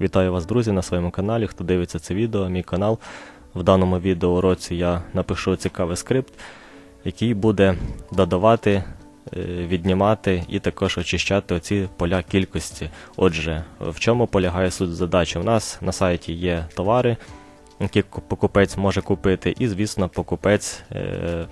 Вітаю вас, друзі, на своєму каналі. Хто дивиться це відео, мій канал. В даному відеоуроці я напишу цікавий скрипт, який буде додавати, е, віднімати і також очищати оці поля кількості. Отже, в чому полягає суть задачі? У нас на сайті є товари, які покупець може купити, і, звісно, покупець. е,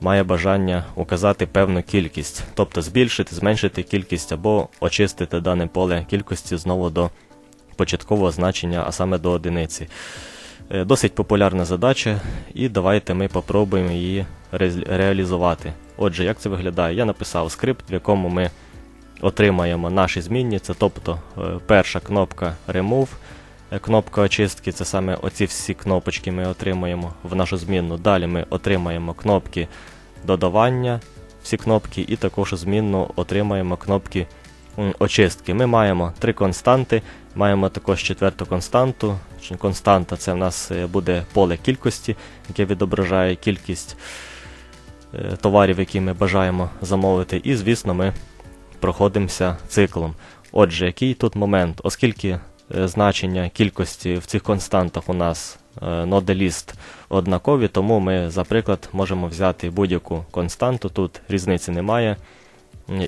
Має бажання указати певну кількість, тобто збільшити, зменшити кількість або очистити дане поле кількості знову до початкового значення, а саме до одиниці. Е, Досить популярна задача, і давайте ми попробуємо її ре- реалізувати. Отже, як це виглядає? Я написав скрипт, в якому ми отримаємо наші змінні, це тобто е, перша кнопка Remove, е, кнопка очистки, це саме оці всі кнопочки ми отримаємо в нашу змінну. Далі ми отримаємо кнопки додавання, всі кнопки, і також змінну отримаємо кнопки очистки. Ми маємо три константи, маємо також четверту константу. Константа це в нас е, буде поле кількості, яке відображає кількість е, товарів, які ми бажаємо замовити. І, звісно, ми проходимося циклом. Отже, який тут момент, оскільки е, значення кількості в цих константах у нас ноделіст однакові, тому ми, за приклад, можемо взяти будь-яку константу, тут різниці немає,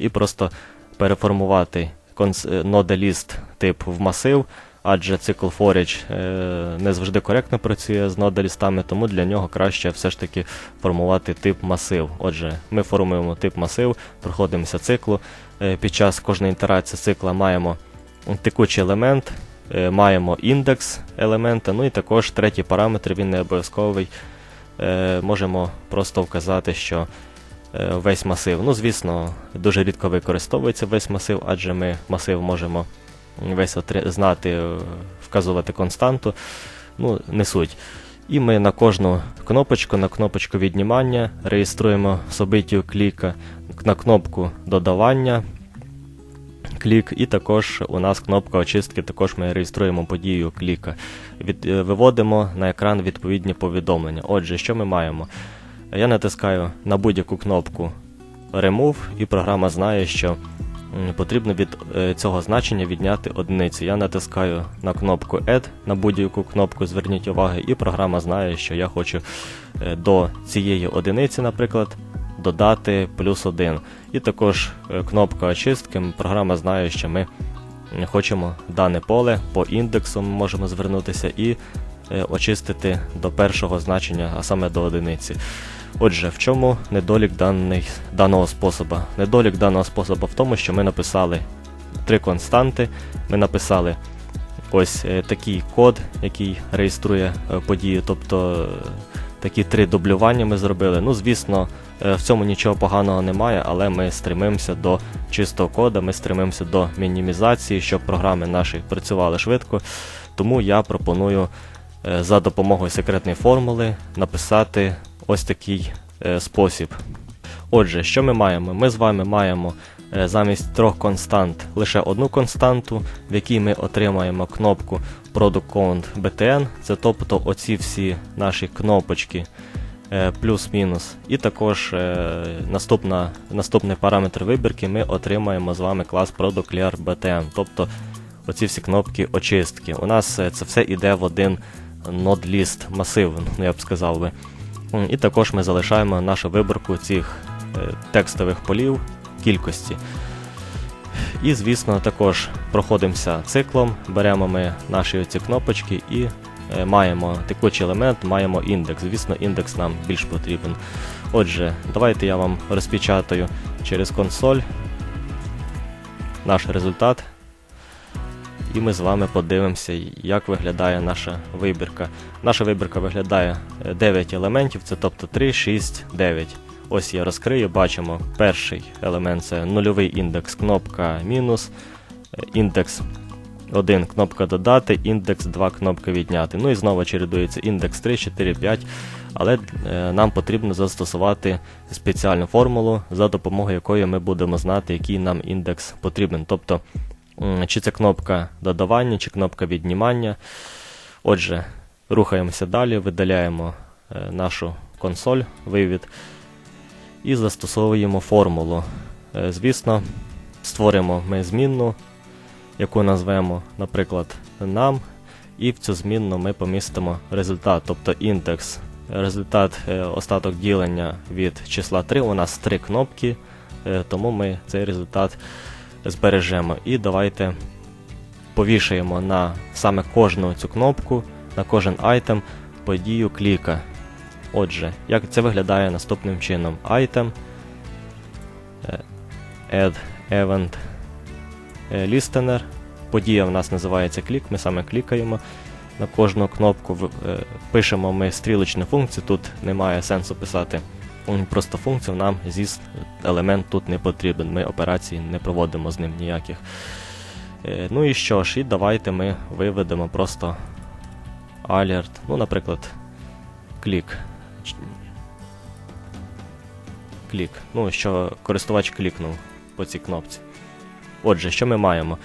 і просто переформувати е, ноделіст тип в масив, адже цикл forage е, не завжди коректно працює з ноделістами, тому для нього краще все ж таки формувати тип масив. Отже, ми формуємо тип масив, проходимося циклу. Е, Під час кожної ітерації цикла маємо текучий елемент, маємо індекс елемента, ну і також третій параметр, він не обов'язковий. Можемо просто вказати, що весь масив. Ну, звісно, дуже рідко використовується весь масив, адже ми масив можемо весь знати, е, вказувати константу. Ну, не суть. І ми на кожну кнопочку, на кнопочку віднімання реєструємо собиттю кліка, на кнопку додавання клік, і також у нас кнопка очистки, також ми реєструємо подію кліка. Від, е, виводимо на екран відповідні повідомлення. Отже, що ми маємо? Я натискаю на будь-яку кнопку Remove, і програма знає, що потрібно від е, цього значення відняти одиницю. Я натискаю на кнопку Add на будь-яку кнопку, зверніть увагу, і програма знає, що я хочу е, до цієї одиниці, наприклад, додати плюс один. І також е, кнопка очистки. Програма знає, що ми хочемо дане поле по індексу ми можемо звернутися і очистити до першого значення, а саме до одиниці. Отже, в чому недолік даний, даного способу? Недолік даного способу в тому, що ми написали три константи, ми написали ось е, такий код, який реєструє е, подію, тобто е, такі три дублювання ми зробили. Ну, звісно, е, в цьому нічого поганого немає, але ми стремимося до чистого кода, ми стремимося до мінімізації, щоб програми наші працювали швидко. Тому я пропоную е, за допомогою секретної формули написати ось такий е, спосіб. Отже, що ми маємо? Ми з вами маємо е, замість трьох констант лише одну константу, в якій ми отримаємо кнопку Product Count BTN, це тобто оці всі наші кнопочки е, плюс-мінус. І також е, наступна, наступний параметр вибірки ми отримаємо з вами клас Product Clear BTN, тобто оці всі кнопки очистки. У нас е, це все йде в один list масив, я б сказав би. І також ми залишаємо нашу виборку цих е, текстових полів кількості. І, звісно, також проходимося циклом, беремо ми наші ці кнопочки і е, маємо текучий елемент, маємо індекс. Звісно, індекс нам більш потрібен. Отже, давайте я вам розпечатаю через консоль наш результат. І ми з вами подивимося, як виглядає наша вибірка. Наша вибірка виглядає е, 9 елементів, це тобто 3, 6, 9. Ось я розкрию, бачимо перший елемент це нульовий індекс, кнопка мінус, е, індекс 1 кнопка додати, індекс 2 кнопка відняти. Ну і знову чередується індекс 3, 4, 5. Але е, нам потрібно застосувати спеціальну формулу, за допомогою якої ми будемо знати, який нам індекс потрібен. Тобто, чи це кнопка додавання, чи кнопка віднімання. Отже, рухаємося далі, видаляємо е, нашу консоль, вивід і застосовуємо формулу. Е, Звісно, створимо ми змінну яку назвемо, наприклад, нам, і в цю змінну ми помістимо результат, тобто індекс. Результат е, остаток ділення від числа 3. У нас три кнопки, тому ми цей результат збережемо. І давайте повішаємо на саме кожну цю кнопку, на кожен айтем подію кліка. Отже, як це виглядає наступним чином: Item, е, Add Event е, Listener. Подія в нас називається клік, ми саме клікаємо на кожну кнопку, е, пишемо ми стрілочну функцію, тут немає сенсу писати просто функцію, нам зіс елемент тут не потрібен, ми операції не проводимо з ним ніяких. Е, Ну і що ж, і давайте ми виведемо просто alert, ну, наприклад, клік. Клік. Ну, що користувач клікнув по цій кнопці. Отже, що ми маємо?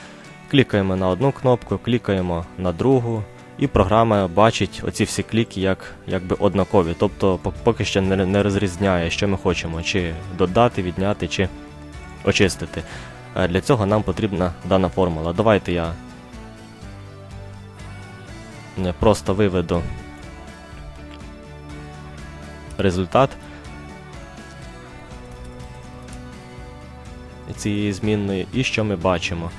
Клікаємо на одну кнопку, клікаємо на другу, і програма бачить оці всі кліки як якби однакові. Тобто поки що не, не розрізняє, що ми хочемо, чи додати, відняти, чи очистити. Е, Для цього нам потрібна дана формула. Давайте я просто виведу результат цієї змінної, і що ми бачимо?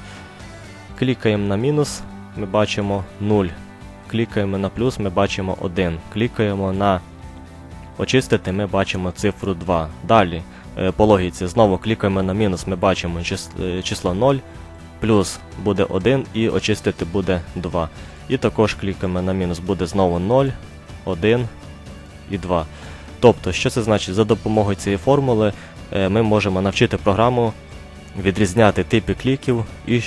Клікаємо на мінус, ми бачимо 0. Клікаємо на плюс, ми бачимо 1. Клікаємо на очистити, ми бачимо цифру 2. Далі, е, по логіці, знову клікаємо на мінус, ми бачимо е, число 0, плюс буде 1 і очистити буде 2. І також клікаємо на мінус, буде знову 0, 1 і 2. Тобто, що це значить? За допомогою цієї формули е, ми можемо навчити програму відрізняти типи кліків і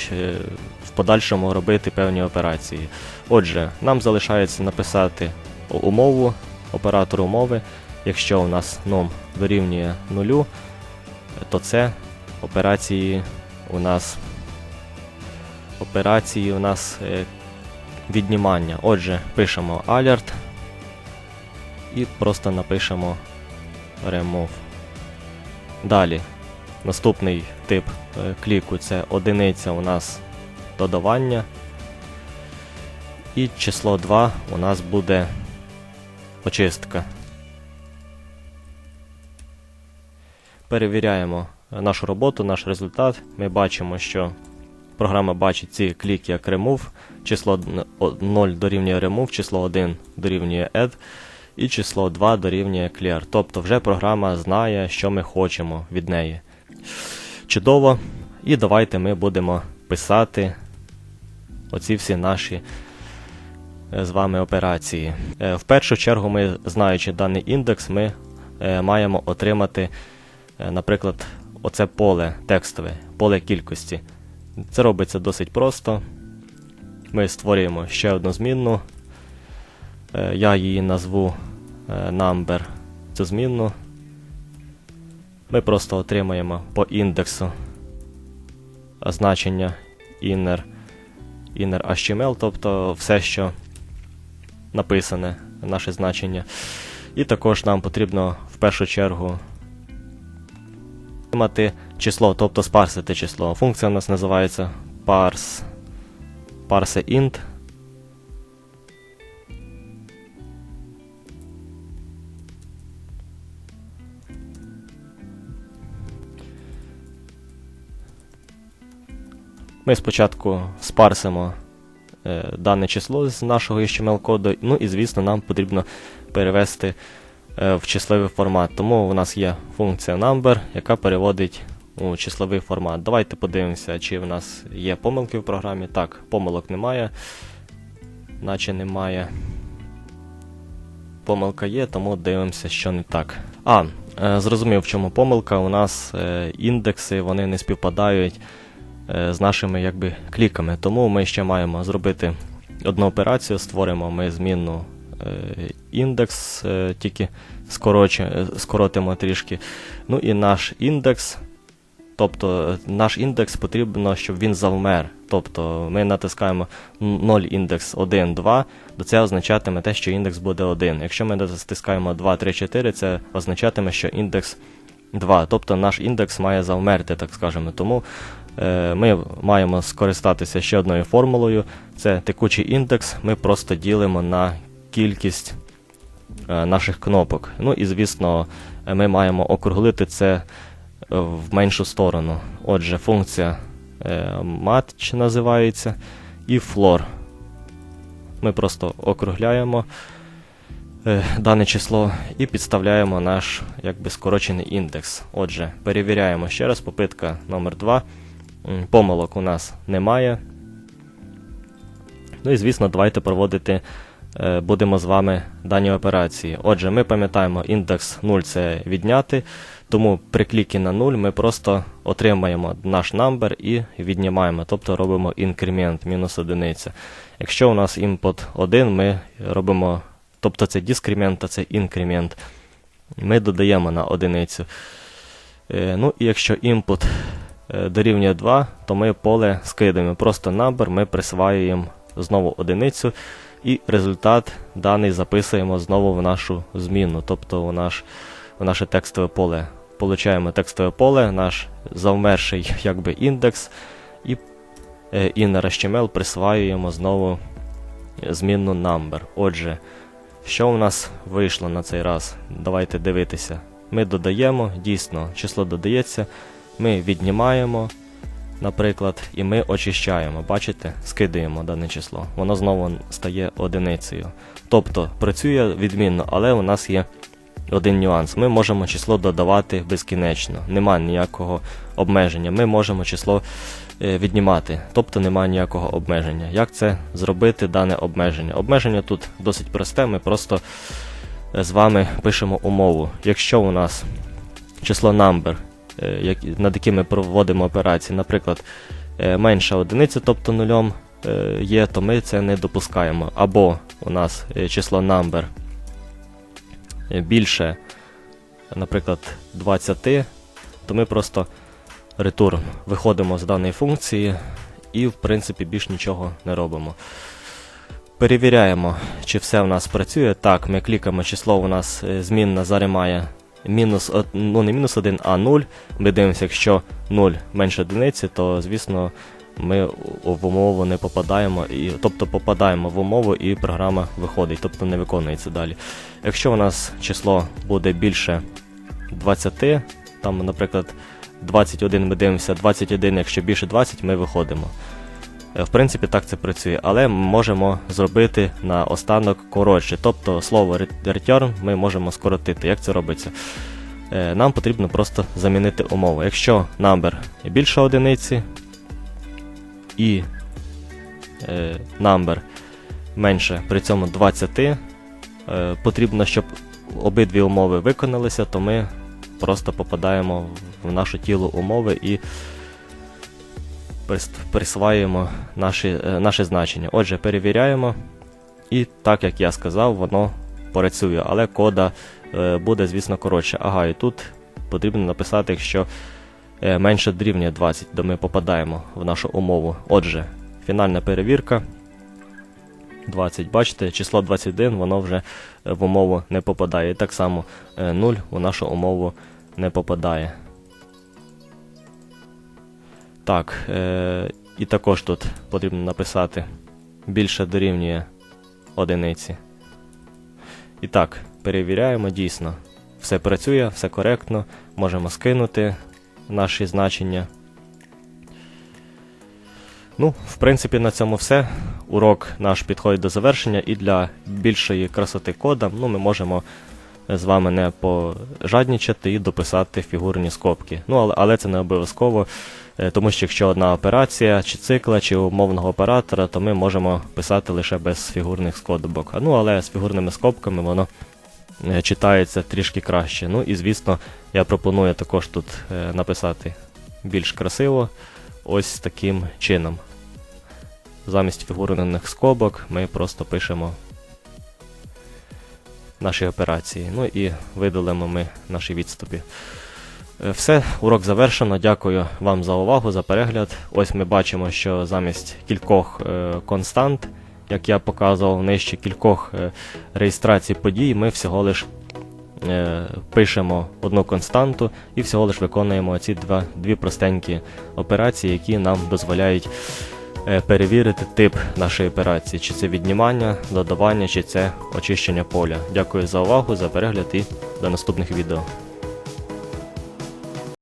подальшому робити певні операції. Отже, нам залишається написати умову, оператор умови. Якщо у нас ном дорівнює нулю, то це операції у нас операції у нас е, віднімання. Отже, пишемо alert і просто напишемо remove. Далі, наступний тип е, кліку це одиниця у нас додавання. І число 2 у нас буде очистка. Перевіряємо нашу роботу, наш результат. Ми бачимо, що програма бачить ці кліки як remove, число 0 дорівнює remove, число 1 дорівнює add, і число 2 дорівнює clear. Тобто вже програма знає, що ми хочемо від неї. Чудово. І давайте ми будемо писати оці всі наші е, з вами операції. Е, В першу чергу, ми, знаючи даний індекс, ми е, маємо отримати, наприклад, оце поле текстове, поле кількості. Це робиться досить просто. Ми створюємо ще одну змінну. Я її назву number цю змінну. Ми просто отримаємо по індексу значення inner, inner HTML, тобто все, що написане, наше значення. І також нам потрібно в першу чергу отримати число, тобто спарсити число. Функція у нас називається parse, parse int. Ми спочатку спарсимо е, дане число з нашого HTML-коду, ну і, звісно, нам потрібно перевести е, в числовий формат. Тому у нас є функція number, яка переводить у числовий формат. Давайте подивимося, чи в нас є помилки в програмі. Так, помилок немає, наче немає. Помилка є, тому дивимося, що не так. А, е, зрозумів, в чому помилка. У нас е, індекси вони не співпадають з нашими якби, кліками. Тому ми ще маємо зробити одну операцію, створимо ми змінну е, індекс, е, тільки е, скоротимо трішки. Ну і наш індекс. Тобто е, наш індекс потрібно, щоб він завмер. Тобто ми натискаємо 0 індекс 1, 2, то це означатиме те, що індекс буде 1. Якщо ми натискаємо 2, 3, 4, це означатиме, що індекс 2. Тобто наш індекс має завмерти, так скажемо. Тому е, ми маємо скористатися ще одною формулою. Це текучий індекс. Ми просто ділимо на кількість е, наших кнопок. Ну і звісно, е, ми маємо округлити це е, в меншу сторону. Отже, функція е, match називається і floor. Ми просто округляємо е, дане число і підставляємо наш якби скорочений індекс. Отже, перевіряємо ще раз. Попитка номер 2. Помилок у нас немає. Ну і звісно, давайте проводити е, будемо з вами дані операції. Отже, ми пам'ятаємо, індекс 0 це відняти, тому при клікі на 0 ми просто отримаємо наш number і віднімаємо, тобто робимо інкремент мінус одиниця. Якщо у нас імпот 1, ми робимо, тобто це дискремент, а це інкремент. Ми додаємо на одиницю. Е, Ну і якщо input дорівнює 2, то ми поле скидаємо. Просто number ми присваюємо знову одиницю, і результат даний записуємо знову в нашу зміну, тобто в, наш, в наше текстове поле. Получаємо текстове поле, наш завмерший якби, індекс, і е, inner HTML присваюємо знову змінну number. Отже, що у нас вийшло на цей раз? Давайте дивитися. Ми додаємо, дійсно, число додається, ми віднімаємо, наприклад, і ми очищаємо. Бачите, скидаємо дане число. Воно знову стає одиницею. Тобто працює відмінно, але у нас є один нюанс. Ми можемо число додавати безкінечно. Нема ніякого обмеження. Ми можемо число е, віднімати, тобто немає ніякого обмеження. Як це зробити дане обмеження? Обмеження тут досить просте, ми просто е, з вами пишемо умову. Якщо у нас число number, над яким ми проводимо операції, наприклад, е, менше одиниці, тобто нульом е, є, то ми це не допускаємо. Або у нас е, число number е, більше, наприклад, 20, то ми просто return виходимо з даної функції і, в принципі, більш нічого не робимо. Перевіряємо, чи все в нас працює. Так, ми клікаємо, число у нас е, змінна заримає мінус, ну не мінус 1, а 0. Ми дивимося, якщо 0 менше одиниці, то звісно ми в умову не попадаємо, і, тобто попадаємо в умову і програма виходить, тобто не виконується далі. Якщо у нас число буде більше 20, там, наприклад, 21 ми дивимося, 21, якщо більше 20, ми виходимо. Е, В принципі, так це працює, але ми можемо зробити на останок коротше. Тобто слово return ми можемо скоротити. Як це робиться? Е, Нам потрібно просто замінити умову. Якщо number більше одиниці і е, number менше при цьому 20, е, потрібно, щоб обидві умови виконалися, то ми просто попадаємо в нашу тіло умови і прис- присваюємо наші, е, наше значення. Отже, перевіряємо, і так як я сказав, воно працює, але кода е, буде, звісно, коротше. Ага, і тут потрібно написати, якщо е, менше дорівнює 20, то ми попадаємо в нашу умову. Отже, фінальна перевірка. 20, бачите, число 21, воно вже в умову не попадає. І так само е, 0 у нашу умову не попадає. Так, е, і також тут потрібно написати більше дорівнює одиниці. І так, перевіряємо дійсно. Все працює, все коректно. Можемо скинути наші значення. Ну, в принципі, на цьому все. Урок наш підходить до завершення, і для більшої красоти кода ну, ми можемо з вами не пожаднічати і дописати фігурні скобки. Ну, але, але це не обов'язково, е, тому що якщо одна операція, чи цикла, чи умовного оператора, то ми можемо писати лише без фігурних скобок. Ну, але з фігурними скобками воно е, читається трішки краще. Ну і звісно, я пропоную також тут е, написати більш красиво, ось таким чином. Замість фігурних скобок ми просто пишемо наші операції. Ну і видалимо ми наші відступи. Е, Все, урок завершено. Дякую вам за увагу, за перегляд. Ось ми бачимо, що замість кількох е, констант, як я показував нижче кількох е, реєстрацій подій, ми всього лиш пишемо одну константу і всього лиш виконуємо ці два, дві простенькі операції, які нам дозволяють перевірити тип нашої операції, чи це віднімання, додавання, чи це очищення поля. Дякую за увагу, за перегляд і до наступних відео.